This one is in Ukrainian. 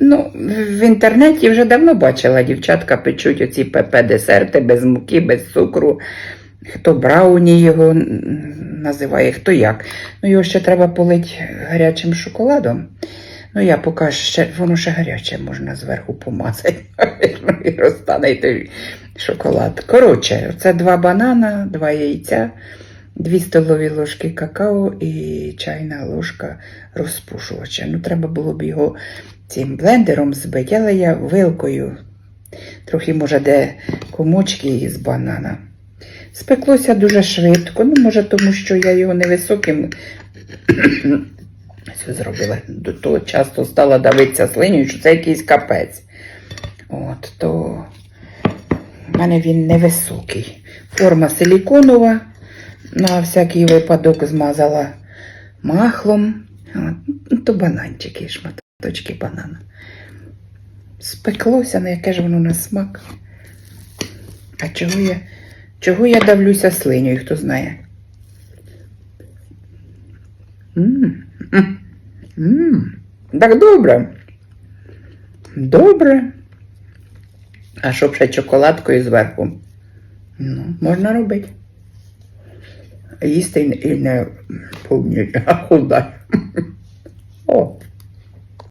Ну, в інтернеті вже давно бачила, дівчатка печуть оці ПП-десерти без муки, без цукру. Хто брауні його називає, хто як. Ну, його ще треба полити гарячим шоколадом. Ну, я поки ще, воно ще гаряче можна зверху помазати. і розтане той шоколад. Коротше, це два банана, два яйця, дві столові ложки какао і чайна ложка розпушувача. Ну, треба було б його цим блендером збити, але я вилкою. Трохи, може, де комочки із банана. Спеклося дуже швидко, ну, може, тому що я його невисоким все зробила. До того часто стала давитися слиню, що це якийсь капець. От, то в мене він невисокий. Форма силіконова. На всякий випадок змазала махлом. Ну, то бананчики, шматочки банана. Спеклося, на яке ж воно на смак. А чого я, чого я давлюся слиню, хто знає? М, м, м. Так добре. Добре. А щоб ще чоколадкою зверху. Ну, можна робити. Їсти і не- повні, а. О.